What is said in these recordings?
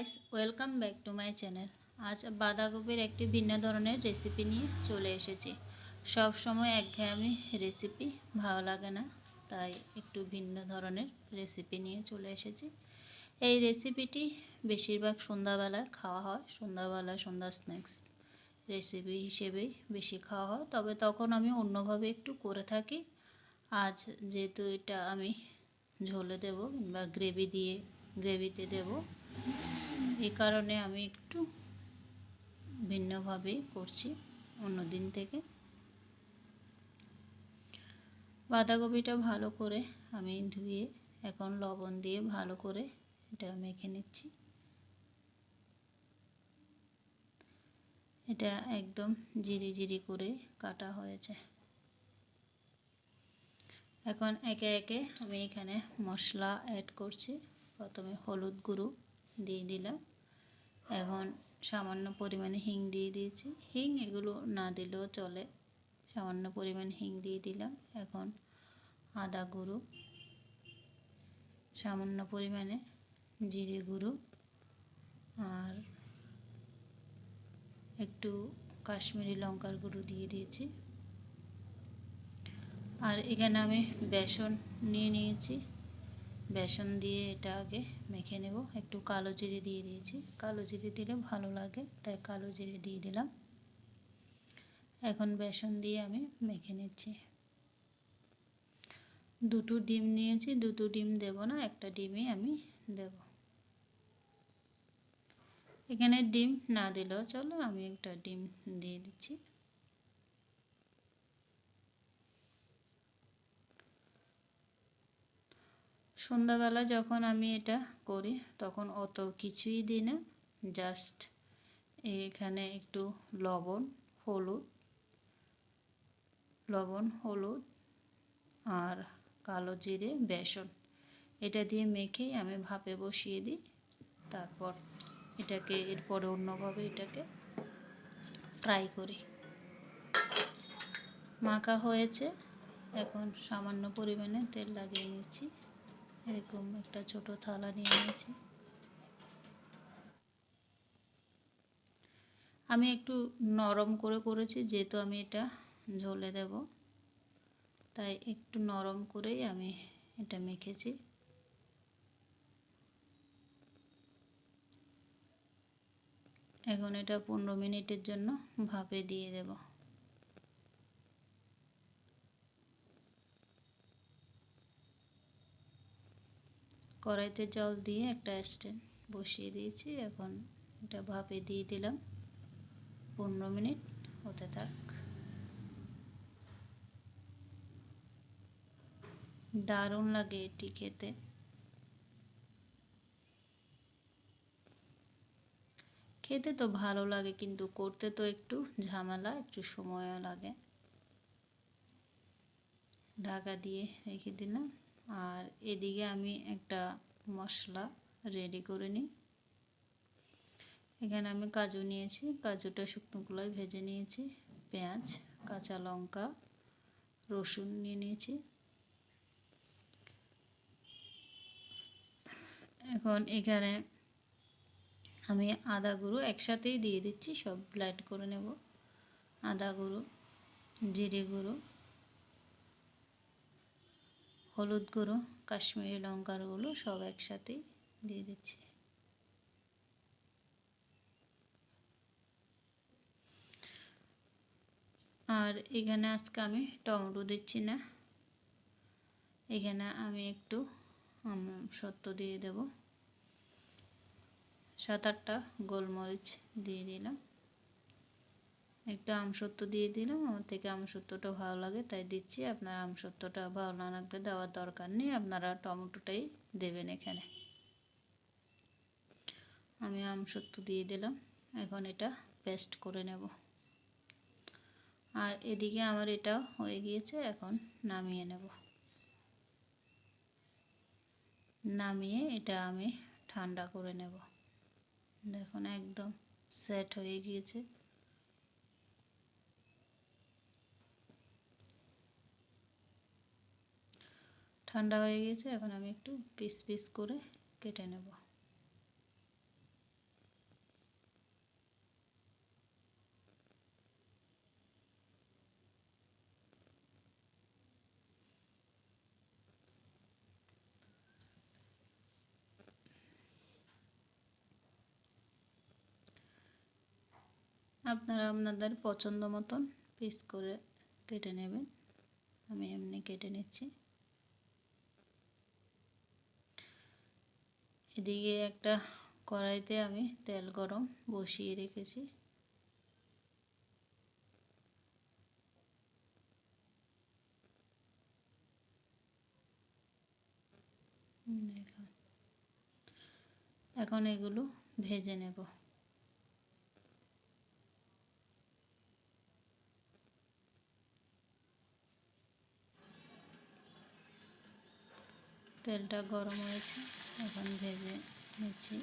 Guys welcome back to my channel আজ বাঁধাকপির একটি ভিন্ন ধরনের রেসিপি নিয়ে চলে এসেছি। সব সময় একঘেয়েমি রেসিপি ভালো লাগে না, তাই একটু ভিন্ন ধরনের রেসিপি নিয়ে চলে এসেছি। এই রেসিপিটি বেশিরভাগ সন্ধ্যাবেলা খাওয়া হয় সন্ধ্যাবেলা সন্ধ্যা স্ন্যাক্স রেসিপি হিসেবেই বেশি খাওয়া হয়। তবে তখন আমি অন্যভাবে একটু করে থাকি। আজ যেহেতু এটা আমি ঝোলে দেব কিংবা গ্রেভি দিয়ে গ্রেভিতে দেব এই কারণে আমি একটু ভিন্নভাবে করছি অন্য দিন থেকে। বাঁধাকপিটা ভালো করে আমি ধুয়ে, এখন লবণ দিয়ে ভালো করে এটা মেখে নিচ্ছি। এটা একদম জিরি জিরি করে কাটা হয়েছে। এখন একে একে আমি এখানে মশলা অ্যাড করছি। প্রথমে হলুদ গুঁড়ো দিয়ে দিলাম। এখন সামান্য পরিমাণে হিং দিয়ে দিয়েছি। হিং এগুলো না দিলেও চলে। সামান্য পরিমাণ হিং দিয়ে দিলাম। এখন আদা গুঁড়ো, সামান্য পরিমাণে জিরে গুঁড়ো আর একটু কাশ্মীরি লঙ্কার গুঁড়ো দিয়ে দিয়েছি। আর এখানে আমি বেসন নিয়ে নিয়েছি। বেসন দিয়ে এটা আগে মেখে নেব। একটু কালো জিরে দিয়ে দিয়েছি। কালো জিরে দিলে ভালো লাগে, তাই কালো জিরে দিয়ে দিলাম। এখন বেসন দিয়ে আমি মেখে নিচ্ছি। দুটো ডিম নিয়েছি, দুটো ডিম দেব না, একটা ডিমই আমি দেব। এখানে ডিম না দিলেও চলো, আমি একটা ডিম দিয়ে দিচ্ছি। সন্ধ্যাবেলা যখন আমি এটা করি, তখন অত কিছুই দিই না। জাস্ট এখানে একটু লবণ, হলুদ লবণ, হলুদ আর কালো জিরে, বেসন। এটা দিয়ে মেখেই আমি ভাপে বসিয়ে দিই। তারপর এটাকে, এরপরে অন্যভাবে এটাকে ফ্রাই করি। মাখা হয়েছে। এখন সামান্য পরিমাণে তেল লাগিয়ে নিচ্ছি। এরকম একটা ছোট থালা নিয়ে নিয়েছি। আমি একটু নরম করে করেছি, যেহেতু আমি এটা ঝোলে দেব। তাই একটু নরম করেই আমি এটা মেখেছি। এখন এটা পনেরো মিনিটের জন্য ভাপে দিয়ে দেবো। কড়াইতে জল দিয়ে একটা স্ট্যান্ড বসিয়ে দিয়েছি। এখন এটা ভাপে দিয়ে দিলাম। পনেরো মিনিট হতে থাক। দারুণ লাগে এটি খেতে। খেতে তো ভালো লাগে, কিন্তু করতে তো একটু ঝামেলা, একটু সময়ও লাগে। ঢাকা দিয়ে রেখে দিলাম। আর এদিকে আমি একটা মশলা রেডি করে নিই। এখানে আমি কাজু নিয়েছি, কাজুটা শুকনো গুলায় ভেজে নিয়েছি, পেঁয়াজ, কাঁচা লঙ্কা, রসুন নিয়ে নিয়েছি। এখন এখানে আমি আদা গুঁড়ো একসাথেই দিয়ে দিচ্ছি, সব ব্লাইট করে নেব। আদা গুঁড়ো, জিরে গুঁড়ো হলুদ গুঁড়ো, কাশ্মীরি লঙ্কার গুঁড়ো সব একসাথেই দিয়ে দিচ্ছি। আর এখানে আজকে আমি টমেটো দিচ্ছি না। এখানে আমি একটু সত্য দিয়ে দেব। সাত আটটা গোলমরিচ দিয়ে দিলাম। একটু আমসত্ব দিয়ে দিলাম। আমার থেকে আমসত্বটা ভালো লাগে, তাই দিচ্ছি। আপনার আমসত্বটা ভালো না লাগলে দেওয়ার দরকার নেই। আপনারা টমেটোটাই দেবেন এখানে। আমি আমসত্ব দিয়ে দিলাম। এখন এটা পেস্ট করে নেব। আর এদিকে আমার এটা হয়ে গিয়েছে, এখন নামিয়ে নেব। নামিয়ে এটা আমি ঠান্ডা করে নেব। দেখুন, একদম সেট হয়ে গিয়েছে। ঠান্ডা হয়ে গিয়েছে এখন আমি একটু পিস পিস করে কেটে নেব। আপনারা আপনাদের পছন্দ মতন পিস করে কেটে নেবেন। আমি এমনি কেটে নিচ্ছি। এদিকে একটা কড়াইতে আমি তেল গরম বসিয়ে রেখেছি। এখন এগুলো ভেজে নেব। তেলটা গরম হয়েছে, এখন ভেজে নিচ্ছি।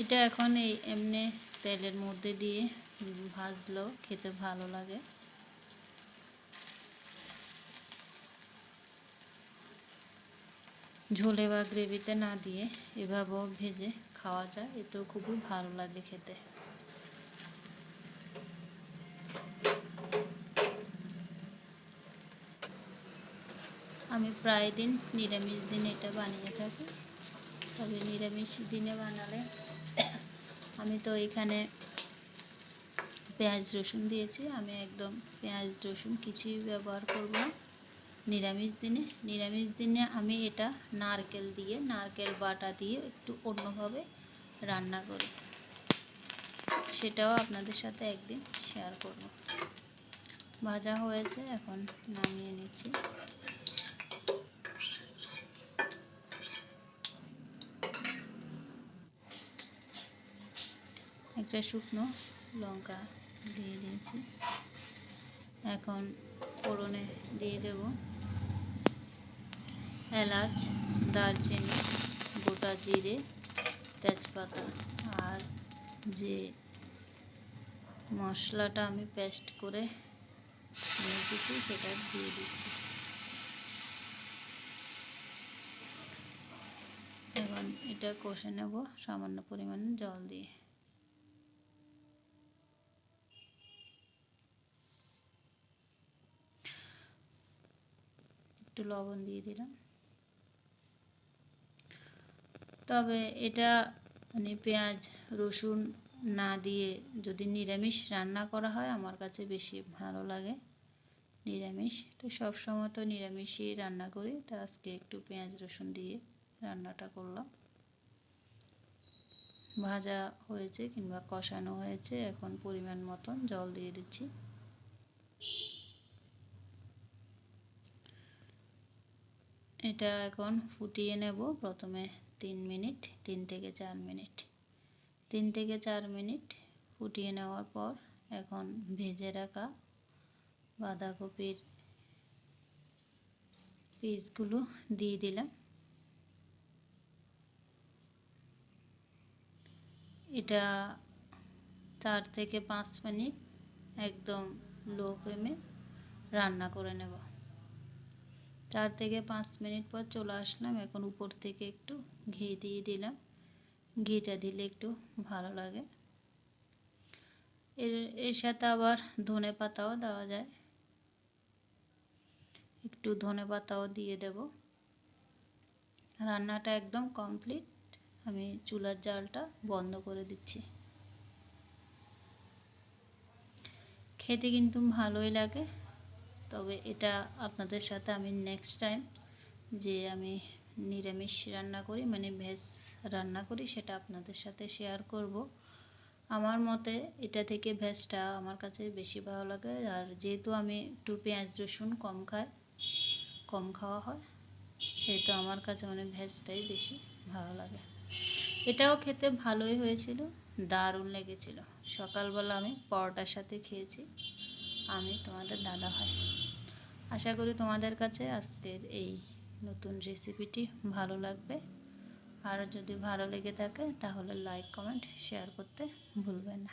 এটা এখন এই এমনি তেলের মধ্যে দিয়ে ভাজলেও খেতে ভালো লাগে। ঝোলে বা গ্রেভিতে না দিয়ে এভাবেও ভেজে খাওয়া যায়, এতেও খুবই ভালো লাগে খেতে। আমি প্রায় দিন নিরামিষ দিন এটা বানিয়ে থাকি। তবে নিরামিষ দিনে বানালে আমি তো এখানে পেঁয়াজ, রসুন দিয়েছি। আমি একদম পেঁয়াজ, রসুন কিছুই ব্যবহার করব না। নিরামিষ দিনে নিরামিষ দিনে আমি এটা নারকেল দিয়ে, নারকেল বাটা দিয়ে একটু অন্যভাবে রান্না করি। সেটাও আপনাদের সাথে একদিন শেয়ার করব। ভাজা হয়েছে, এখন নামিয়ে নিচ্ছি। একটা শুকনো লঙ্কা দিয়ে দিয়েছি। এখন ফোড়নে দিয়ে দেব এলাচ, দারচিনি, গোটা জিরে, তেজপাতা আর যে মশলাটা আমি পেস্ট করে দিয়েছি সেটা দিয়ে দিচ্ছি। এখন এটা কষে নেব সামান্য পরিমাণে জল দিয়ে। একটু লবণ দিয়ে দিলাম। তবে এটা মানে পেঁয়াজ, রসুন না দিয়ে যদি নিরামিষ রান্না করা হয়, আমার কাছে বেশি ভালো লাগে নিরামিষ। তো সব সময় তো নিরামিষই রান্না করি, তো আজকে একটু পেঁয়াজ, রসুন দিয়ে রান্নাটা করলাম। ভাজা হয়েছে কিংবা কষানো হয়েছে, এখন পরিমাণ মতন জল দিয়ে দিচ্ছি। এটা এখন ফুটিয়ে নেব প্রথমে তিন মিনিট, তিন থেকে চার মিনিট। তিন থেকে চার মিনিট ফুটিয়ে নেওয়ার পর এখন ভেজে রাখা বাঁধাকপির পিসগুলো দিয়ে দিলাম। এটা চার থেকে পাঁচ মিনিট একদম লো ফ্লেমে রান্না করে নেব। চার থেকে পাঁচ মিনিট পর চলে আসলাম। এখন উপর থেকে একটু ঘি দিয়ে দিলাম। ঘিটা দিলে একটু ভালো লাগে। এর এর সাথে আবার ধনে পাতাও দেওয়া যায়। একটু ধনে পাতাও দিয়ে দেব। রান্নাটা একদম কমপ্লিট। আমি চুলার জালটা বন্ধ করে দিচ্ছি। খেতে কিন্তু ভালোই লাগে। তবে এটা আপনাদের সাথে আমি নেক্সট টাইম যে আমি নিরামিষ রান্না করি মানে ভেজ রান্না করি, সেটা আপনাদের সাথে শেয়ার করব। আমার মতে এটা থেকে ভেজটা আমার কাছে বেশি ভালো লাগে। আর যেহেতু আমি একটু পেঁয়াজ রসুন কম খাই, কম খাওয়া হয়, সেহেতু আমার কাছে মানে ভেজটাই বেশি ভালো লাগে। এটাও খেতে ভালোই হয়েছিল, দারুণ লেগেছিল। সকালবেলা আমি পরোটার সাথে খেয়েছি, আমি তোমাদের দাদা হয় আশা করি তোমাদের কাছে আজকের এই নতুন রেসিপিটি ভালো লাগবে। আর যদি ভালো লেগে থাকে, তাহলে লাইক কমেন্ট শেয়ার করতে ভুলবে না।